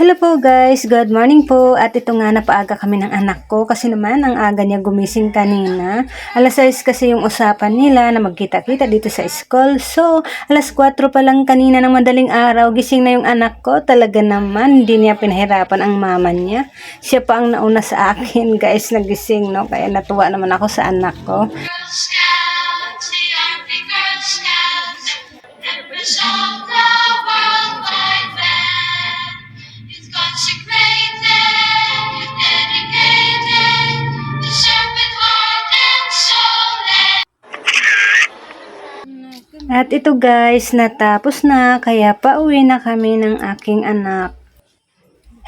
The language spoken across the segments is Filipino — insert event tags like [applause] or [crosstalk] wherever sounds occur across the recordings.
Hello po guys, good morning po. At ito nga napaaga kami ng anak ko kasi naman ang aga niya gumising kanina. Alas 6 kasi yung usapan nila na magkita-kita dito sa school. So, alas 4 pa lang kanina ng madaling araw, gising na yung anak ko. Talaga naman, hindi niya pinahirapan ang mama niya. Siya pa ang nauna sa akin [laughs] guys, nagising no. Kaya natuwa naman ako sa anak ko. At ito guys, natapos na kaya pauwi na kami ng aking anak.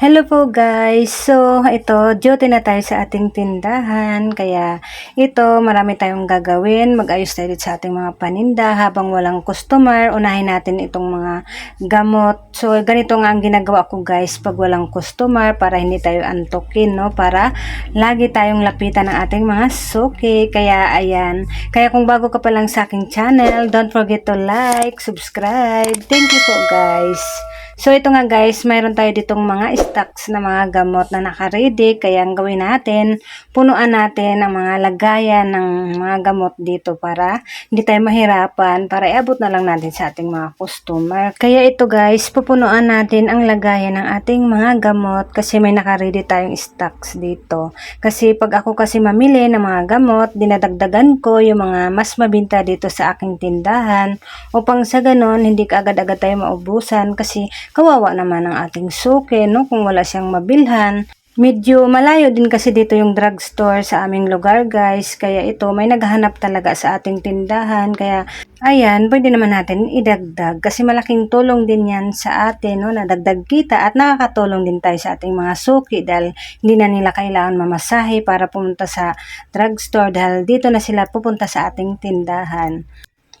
Hello po guys. So, ito, duty na tayo sa ating tindahan. Kaya, ito, marami tayong gagawin. Mag-ayos tayo sa ating mga paninda habang walang customer. Unahin natin itong mga gamot. So, ganito nga ang ginagawa ko guys pag walang customer para hindi tayo antukin, no? Para lagi tayong lapitan ng ating mga suki. Kaya, ayan. Kaya kung bago ka pa lang sa aking channel, don't forget to like, subscribe. Thank you po guys. So ito nga guys, mayroon tayo ditong mga stocks na mga gamot na nakaready. Kaya ang gawin natin, punuan natin ang mga lagayan ng mga gamot dito para hindi tayo mahirapan para iabot na lang natin sa ating mga customer. Kaya ito guys, pupunuan natin ang lagayan ng ating mga gamot kasi may nakaready tayong stocks dito. Kasi pag ako kasi mamili ng mga gamot, dinadagdagan ko yung mga mas mabinta dito sa aking tindahan upang sa ganon hindi ka agad-agad tayo maubusan kasi kawawa naman ang ating suke no kung wala siyang mabilhan. Medyo malayo din kasi dito yung drugstore sa aming lugar guys. Kaya ito may naghahanap talaga sa ating tindahan. Kaya ayan, pwede naman natin idagdag. Kasi malaking tulong din yan sa atin no, na dagdag kita at nakakatulong din tayo sa ating mga suki dahil hindi na nila kailangan mamasahe para pumunta sa drugstore dahil dito na sila pupunta sa ating tindahan.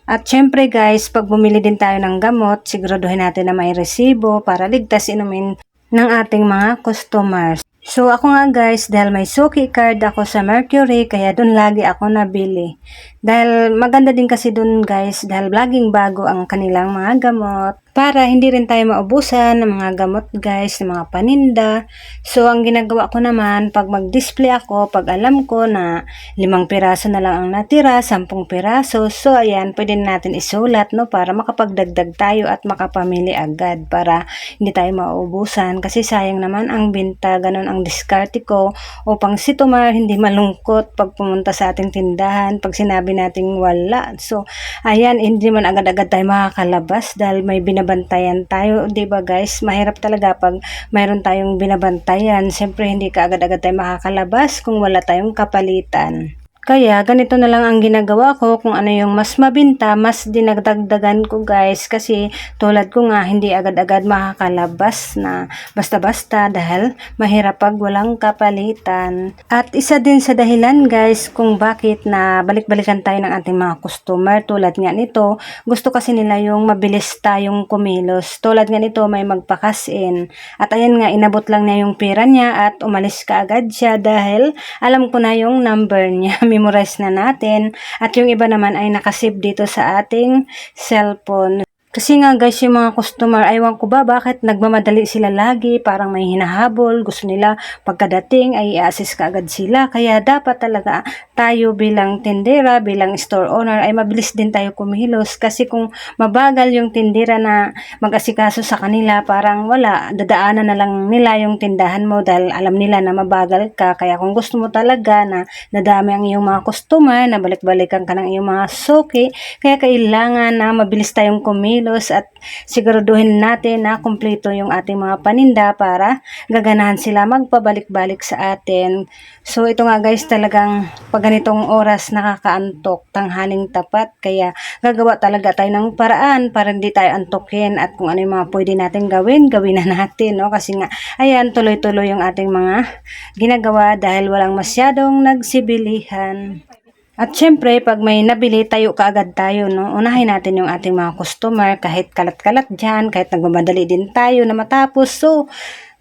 At syempre guys, pag bumili din tayo ng gamot, siguraduhin natin na may resibo para ligtas inumin ng ating mga customers. So ako nga guys, dahil may Suki card ako sa Mercury, kaya doon lagi ako nabili. Dahil maganda din kasi doon guys, dahil laging bago ang kanilang mga gamot. Para hindi rin tayo maubusan ng mga gamot guys, ng mga paninda. So ang ginagawa ko naman, pag mag-display ako, pag alam ko na limang piraso na lang ang natira, sampung piraso. So ayan, pwede natin isulat no, para makapagdagdag tayo at makapamili agad para hindi tayo maubusan. Kasi sayang naman ang binta, ganun ang diskarte ko upang si Tumar hindi malungkot pag pumunta sa ating tindahan pag sinabi nating wala. So, ayan, hindi man agad-agad tayo makakalabas dahil may binabantayan tayo. ba guys? Mahirap talaga pag mayroon tayong binabantayan. Siyempre, hindi ka agad-agad tayo makakalabas kung wala tayong kapalitan. Kaya ganito na lang ang ginagawa ko kung ano yung mas mabinta, mas dinagdagdagan ko guys kasi tulad ko nga hindi agad-agad makakalabas na basta-basta dahil mahirap pag walang kapalitan. At isa din sa dahilan guys kung bakit na balik-balikan tayo ng ating mga customer tulad nga nito, gusto kasi nila yung mabilis tayong kumilos. Tulad nga nito may magpakas in. At ayan nga inabot lang niya yung pera niya at umalis ka agad siya dahil alam ko na yung number niya. [laughs] memorize na natin. At yung iba naman ay nakasave dito sa ating cellphone. Kasi nga guys, yung mga customer, aywan ko ba bakit nagmamadali sila lagi, parang may hinahabol, gusto nila pagkadating ay i-assist ka agad sila. Kaya dapat talaga tayo bilang tindera, bilang store owner ay mabilis din tayo kumilos. Kasi kung mabagal yung tindera na mag-asikaso sa kanila, parang wala, dadaanan na lang nila yung tindahan mo dahil alam nila na mabagal ka. Kaya kung gusto mo talaga na nadami ang iyong mga customer, na balik-balikan ka ng iyong mga suki, kaya kailangan na mabilis tayong kumilos kilos at siguraduhin natin na kumpleto yung ating mga paninda para gaganahan sila magpabalik-balik sa atin. So ito nga guys talagang pag ganitong oras nakakaantok, tanghaling tapat kaya gagawa talaga tayo ng paraan para hindi tayo antukin at kung ano yung mga pwede natin gawin, gawin na natin no kasi nga ayan tuloy-tuloy yung ating mga ginagawa dahil walang masyadong nagsibilihan. At syempre, pag may nabili, tayo kaagad tayo, no? Unahin natin yung ating mga customer, kahit kalat-kalat dyan, kahit nagmamadali din tayo na matapos. So,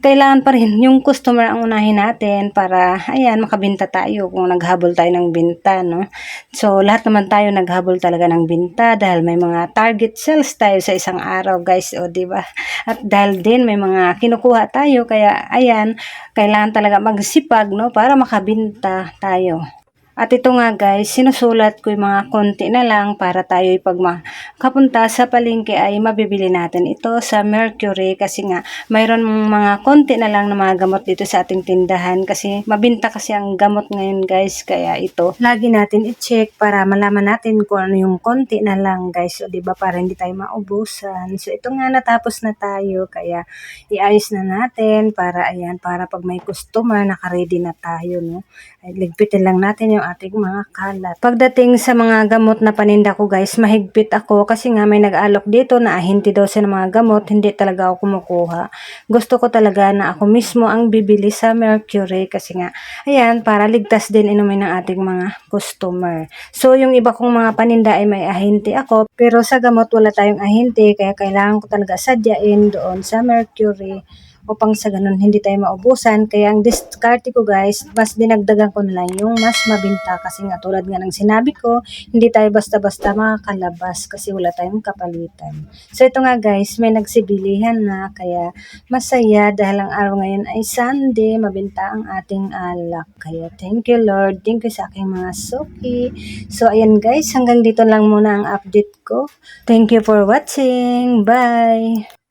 kailangan pa rin yung customer ang unahin natin para, ayan, makabinta tayo kung naghabol tayo ng binta, no? So, lahat naman tayo naghabol talaga ng binta dahil may mga target sales tayo sa isang araw, guys, o, ba? At dahil din may mga kinukuha tayo, kaya, ayan, kailangan talaga magsipag, no? Para makabinta tayo. At ito nga guys, sinusulat ko yung mga konti na lang para tayo pag makapunta sa palengke ay mabibili natin ito sa Mercury kasi nga mayroon mga konti na lang na mga gamot dito sa ating tindahan kasi mabinta kasi ang gamot ngayon guys. Kaya ito lagi natin i-check para malaman natin kung ano yung konti na lang guys. O diba para hindi tayo maubusan. So ito nga natapos na tayo. Kaya iayos na natin para ayan para pag may customer naka-ready na tayo no? Ay ligpitin lang natin ating mga kalat. Pagdating sa mga gamot na paninda ko guys, mahigpit ako kasi nga may nag-alok dito na ahinti daw ng mga gamot, hindi talaga ako kumukuha. Gusto ko talaga na ako mismo ang bibili sa Mercury kasi nga, ayan, para ligtas din inumin ng ating mga customer. So, yung iba kong mga paninda ay may ahinti ako, pero sa gamot wala tayong ahinti, kaya kailangan ko talaga sadyain doon sa Mercury upang sa ganun hindi tayo maubusan. Kaya ang diskarte ko guys, mas dinagdagan ko na lang yung mas mabinta kasi nga tulad nga ng sinabi ko, hindi tayo basta-basta makakalabas kasi wala tayong kapalitan. So ito nga guys, may nagsibilihan na kaya masaya dahil ang araw ngayon ay Sunday, mabinta ang ating alak. Kaya thank you Lord, thank you sa aking mga suki. So ayan guys, hanggang dito lang muna ang update ko. Thank you for watching. Bye!